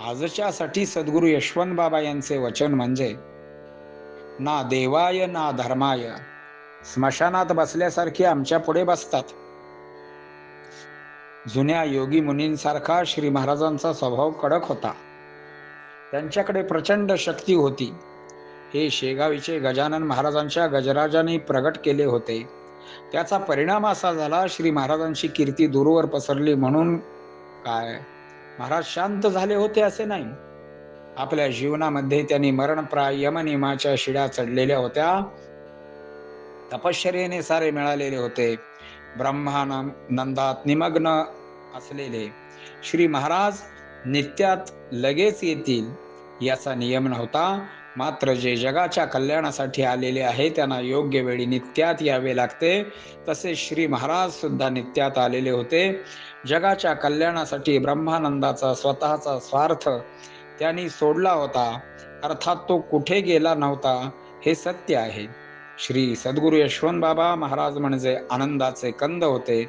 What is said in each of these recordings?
आजच्यासाठी सद्गुरु यशवंत बाबा यांचे वचन म्हणजे ना देवाय ना धर्माय. स्मशानात बसल्यासारखे आमच्या पुढे बसतात. जुन्या योगी मुनींसारखा श्री महाराजांचा स्वभाव कडक होता. त्यांच्याकडे प्रचंड शक्ती होती. हे शेगावीचे गजानन महाराजांच्या गजराजाने प्रगट केले होते. त्याचा परिणाम असा झाला श्री महाराजांची कीर्ती दूरवर पसरली म्हणून काय? महाराज शांत झाले होते असे नाही. आपल्या जीवनामध्ये त्यांनी मरणप्राय यमनियमाच्या शिड्या चढलेल्या होत्या. तपश्चर्येने सारे मिळालेले होते. ब्रह्मानंदात निमग्न असलेले श्री महाराज नित्यात लगेच येतील याचा नियम नव्हता. मात्र जे जगाच्या कल्याणासाठी आलेले आहे त्यांना योग्य वेळी नित्यात यावे लागते. तसे श्री महाराज सुद्धा नित्यात आलेले होते. जगाच्या कल्याणासाठी ब्रह्मानंदाचा स्वतःचा स्वार्थ त्यांनी सोडला होता. अर्थात तो कुठे गेला नव्हता हे सत्य आहे. श्री सद्गुरु यशवंत बाबा महाराज म्हणजे आनंदाचे कंद होते.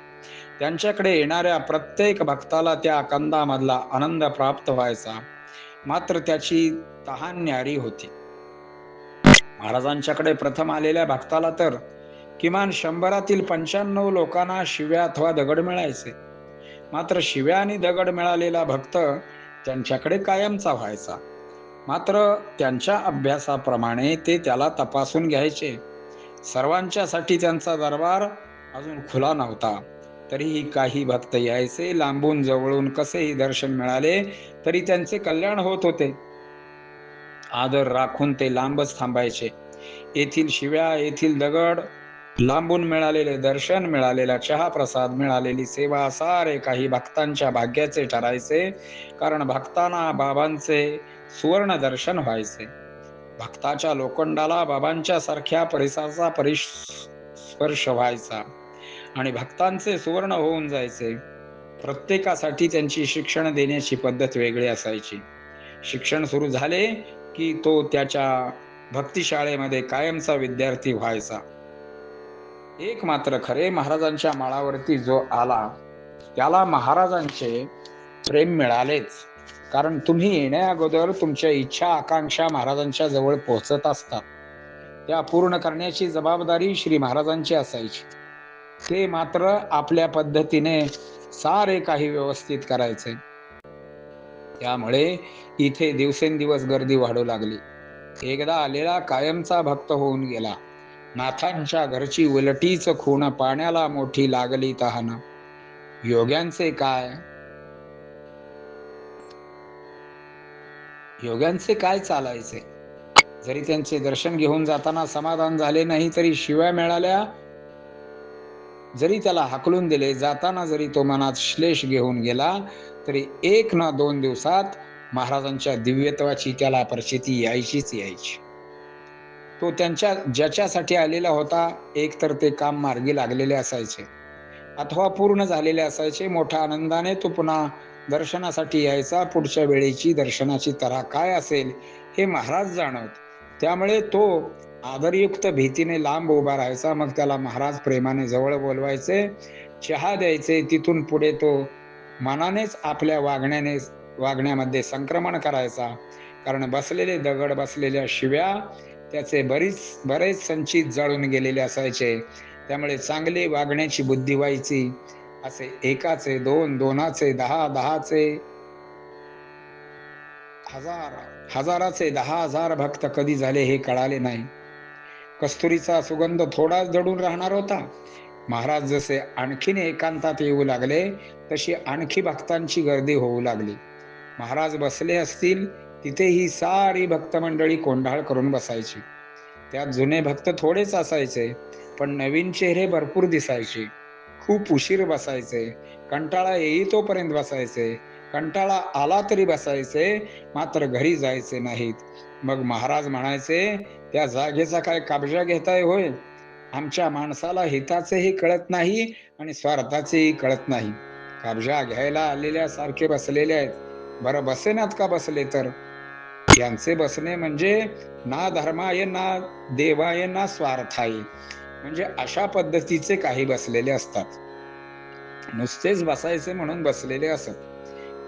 त्यांच्याकडे येणाऱ्या प्रत्येक भक्ताला त्या कंदामधला आनंद प्राप्त व्हायचा. मात्र त्याची तहान न्यारी होती. महाराजांच्याकडे प्रथम आलेल्या भक्ताला तर किमान शंभरातील पंच्याण्णव लोकांना शिव्या अथवा दगड मिळायचे. मात्र शिव्या आणि दगड मिळालेला भक्त त्यांच्याकडे कायमचा व्हायचा. मात्र त्यांच्या अभ्यासाप्रमाणे ते त्याला तपासून घ्यायचे. सर्वांच्यासाठी त्यांचा दरबार अजून खुला नव्हता. तरीही काही भक्त यायचे लांबून जवळून कसेही दर्शन मिळाले तरी त्यांचे कल्याण होत होते. आदर राखून ते लांबच थांबायचे. येथील शिव्या येथील दगड लांबून मिळालेले दर्शन मिळालेला चहा प्रसाद मिळालेली सेवा सारे काही भक्तांच्या भाग्याचे ठरायचे. कारण भक्तांना बाबांचे सुवर्ण दर्शन व्हायचे. भक्ताच्या लोखंडाला बाबांच्या सारख्या परिसराचा परिस्पर्श व्हायचा आणि भक्तांचे सुवर्ण होऊन जायचे. प्रत्येकासाठी त्यांची शिक्षण देण्याची पद्धत वेगळी असायची. शिक्षण सुरू झाले की तो त्याच्या भक्तिशाळेमध्ये कायमचा विद्यार्थी व्हायचा. एक मात्र खरे महाराजांच्या माळावरती जो आला त्याला महाराजांचे प्रेम मिळालेच. कारण तुम्ही येण्या अगोदर तुमच्या इच्छा आकांक्षा महाराजांच्या जवळ पोहोचत असतात. त्या पूर्ण करण्याची जबाबदारी श्री महाराजांची असायची. ते मात्र आपल्या पद्धतीने सारे काही व्यवस्थित करायचे. त्यामुळे इथे दिवसेंदिवस गर्दी वाढू लागली. एकदा आलेला कायमचा भक्त होऊन गेला. नाथांच्या घरची उलटीच खूण पाण्याला मोठी लागली तहान. योग्यांचे काय? योग्यांचे काय चालायचे? जरी त्यांचे दर्शन घेऊन जाताना समाधान झाले नाही तरी शिव्या मिळाल्या? जरी त्याला हाकलून दिले जाताना जरी तो मनात श्लेष घेऊन गेला तरी एक ना दोन दिवसात महाराजांच्या दिव्यत्वाची त्याला प्रचिती यायचीच यायची. तो त्यांच्या ज्याच्यासाठी आलेला होता एक तर ते काम मार्गी लागलेले असायचे. अथवा पूर्ण झालेले असायचे. मोठ्या आनंदाने तो पुन्हा दर्शनासाठी यायचा. पुढच्या वेळेची दर्शनाची तरा काय असेल हे महाराज जाणवत. त्यामुळे तो आदरयुक्त भीतीने लांब उभा राहायचा. मग त्याला महाराज प्रेमाने जवळ बोलवायचे. चहा द्यायचे. तिथून पुढे तो मनानेच आपल्या वागण्याने वागण्यामध्ये संक्रमण करायचा. कारण बसलेले दगड बसलेल्या शिव्या त्याचे बरीच बरेच संचित जळून गेलेले असायचे. त्यामुळे चांगले वागण्याची बुद्धी व्हायची. असे एकाचे दोन दोनाचे दहा दहाचे हजार हजाराचे दहा हजार भक्त कधी झाले हे कळाले नाही. कस्तुरीचा सुगंध थोडाच जडून राहणार होता. महाराज जसे आणखीन एकांतात येऊ लागले तशी आणखी भक्तांची गर्दी होऊ लागली. महाराज बसले असतील तिथे ही सारी भक्त मंडळी कोंढाळ करून बसायची. त्यात जुने भक्त थोडेच असायचे पण नवीन चेहरे भरपूर दिसायचे. खूप उशीर बसायचे कंटाळा येई तोपर्यंत बसायचे कंटाळा आला तरी बसायचे मात्र घरी जायचे नाहीत. मग महाराज म्हणायचे त्या जागेचा काय कब्जा घेताय होय? आमच्या माणसाला हिताचेही कळत नाही आणि स्वार्थाचेही कळत नाही. कब्जा घ्यायला आलेल्या सारखे बसलेले आहेत. बरं बसेनात का बसले तर? यांचे बसणे म्हणजे ना धर्माय ना देवाय ना स्वार्थाय. म्हणजे अशा पद्धतीचे काही बसलेले असतात. नुसतेच बसायचे म्हणून बसलेले असत.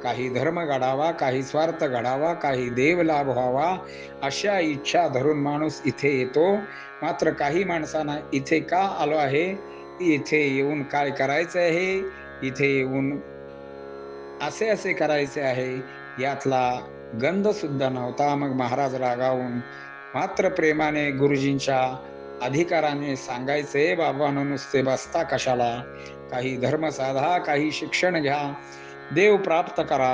काही धर्म घडावा काही स्वार्थ घडावा काही देव लाभ व्हावा अशा इच्छा धरून माणूस इथे येतो. मात्र काही माणसांना इथे का आलो आहे? इथे येऊन काय करायचं आहे? इथे येऊन असे असे करायचे आहे. यातला गंध सुद्धा नव्हता. मग महाराज रागावून मात्र प्रेमाने गुरुजींच्या अधिकाराने सांगायचे बाबांनो नुसते बसता कशाला? काही धर्म साधा काही शिक्षण घ्या. देव प्राप्त करा.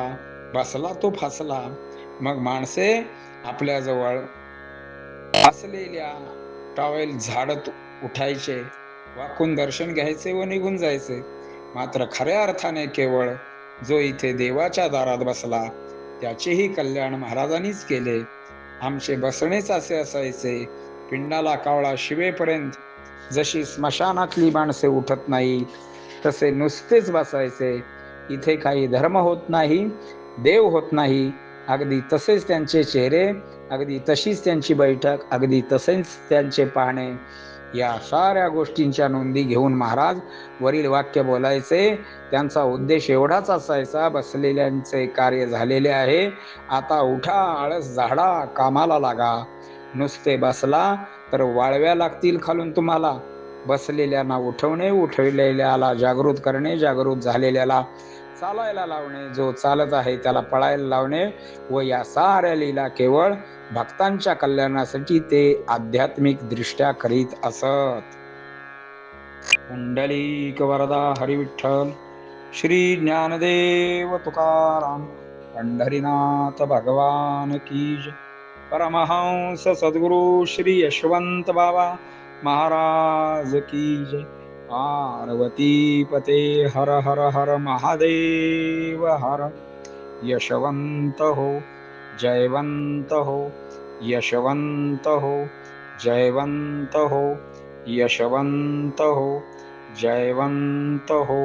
बसला तो फसला. मग माणसे आपल्याजवळ असलेल्या टॉवेल झाडत उठायचे. वाकून दर्शन घ्यायचे व निघून जायचे. मात्र खऱ्या अर्थाने केवळ जो इथे देवाच्या दारात बसला त्याचेही कल्याण महाराजांनीच केले. आमचे बसणेच असे असायचे. पिंडाला कावळा शिवेपर्यंत जशी स्मशानातली माणसे उठत नाही तसे नुसतेच बसायचे. इथे काही धर्म होत नाही देव होत नाही. अगदी तसेच त्यांचे चेहरे अगदी तशीच त्यांची बैठक अगदी तसेच त्यांचे पाहणे. या साऱ्या गोष्टींच्या नोंदी घेऊन महाराज वरील वाक्य बोलायचे. त्यांचा उद्देश एवढाच असायचा बसलेल्यांचे कार्य झालेले आहे. आता उठा आळस झाडा कामाला लागा. नुसते बसला तर वाळव्या लागतील खालून तुम्हाला. बसलेल्यांना उठवणे उठवलेल्याला जागृत करणे जागृत झालेल्याला चालायला लावणे जो चालत आहे त्याला पळायला लावणे व या साऱ्या लीला केवळ भक्तांच्या कल्याणासाठी ते आध्यात्मिक दृष्ट्या करीत असत. पुंडलिक वरदा हरिविठ्ठल श्री ज्ञानदेव तुकाराम पंढरीनाथ भगवान की परमहंस सद्गुरु श्री यशवंत बाबा महाराज की जय. पार्वतीपते हर हर हर महादेव हर। यशवन्त हो जयवन्त हो यशवन्त हो यशवन्तः हो यशवन्तः हो यशवन्तः हो